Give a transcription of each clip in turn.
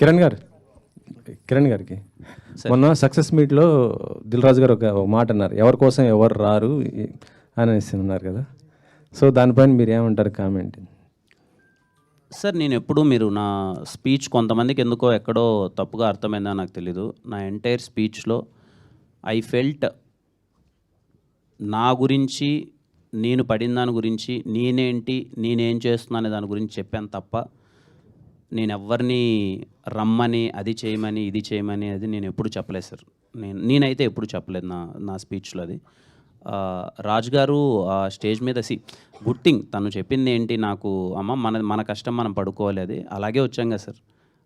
కిరణ్ గారు. కిరణ్ గారికి. మొన్న సక్సెస్ మీట్లో దిల్ రాజు గారు ఒక మాట అన్నారు ఎవరి కోసం ఎవరు రారు అనేసి అన్నారు కదా. సో దానిపైన మీరు ఏమంటారు కామెంట్? సార్ నేను ఎప్పుడు మీరు నా స్పీచ్ కొంతమందికి ఎందుకో ఎక్కడో తప్పుగా అర్థమైందో నాకు తెలీదు. నా ఎంటైర్ స్పీచ్లో ఐ ఫెల్ట్ నా గురించి నేను పడిన దాని గురించి నేనేంటి నేనేం చేస్తున్నాను దాని గురించి చెప్పాను తప్ప నేను ఎవరిని రమ్మని అది చేయమని ఇది చేయమని అది నేను ఎప్పుడు చెప్పలేదు సార్. నేను నేనైతే ఎప్పుడు చెప్పలేదు నా నా స్పీచ్లో అది. ఆ, రాజు గారు ఆ స్టేజ్ మీద సి గుడ్ థింగ్ తను చెప్పింది ఏంటి నాకు అమ్మ మన మన కష్టం మనం పడుకోవాలి అది. అలాగే వచ్చాం కదా సార్.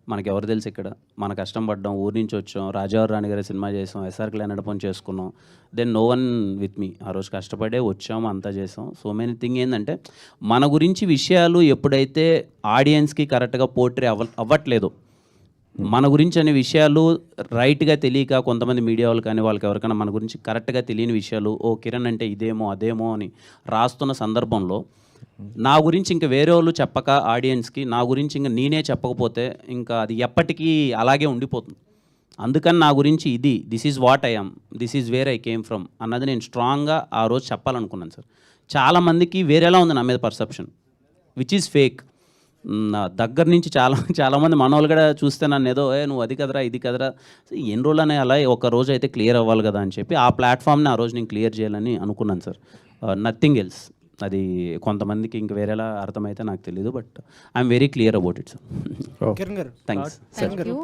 మనకి ఎవరు తెలుసు ఇక్కడ? మన కష్టం పడ్డాం ఊరి నుంచి వచ్చాం రాజావారి రాణి గారి సినిమా చేసాం ఎస్ఆర్ క్లాన్ పని చేసుకున్నాం. Then no one with me ఆ రోజు కష్టపడే వచ్చాం అంతా చేసాం. సో మెనీ థింగ్ ఏంటంటే మన గురించి విషయాలు ఎప్పుడైతే ఆడియన్స్కి కరెక్ట్గా పోర్ట్రే అవ్వ అవ్వట్లేదు మన గురించి అనే విషయాలు రైట్గా తెలియక కొంతమంది మీడియా వాళ్ళు కానీ వాళ్ళకి ఎవరికైనా మన గురించి కరెక్ట్గా తెలియని విషయాలు ఓ కిరణ్ అంటే ఇదేమో అదేమో అని రాస్తున్న సందర్భంలో నా గురించి ఇంకా వేరే వాళ్ళు చెప్పక ఆడియన్స్కి నా గురించి ఇంకా నేనే చెప్పకపోతే ఇంకా అది ఎప్పటికీ అలాగే ఉండిపోతుంది. అందుకని నా గురించి ఇది this is what I am this is where I came from అన్నది నేను స్ట్రాంగ్గా ఆ రోజు చెప్పాలనుకున్నాను సార్. చాలామందికి వేరేలా ఉంది నా మీద పర్సెప్షన్ విచ్ ఈజ్ ఫేక్ నా దగ్గర నుంచి చాలా చాలామంది మనోళ్ళు కూడా చూస్తే నన్ను ఏదో ఏ నువ్వు అది కదరా ఇది కదరా ఎన్ని రోజులు అనే అలా ఒక రోజు అయితే క్లియర్ అవ్వాలి కదా అని చెప్పి ఆ ప్లాట్ఫామ్ని ఆ రోజు నేను క్లియర్ చేయాలని అనుకున్నాను సార్. నథింగ్ ఎల్స్ అది కొంతమందికి ఇంక వేరేలా అర్థమైతే నాకు తెలియదు but I'm very clear about it sir thanks you.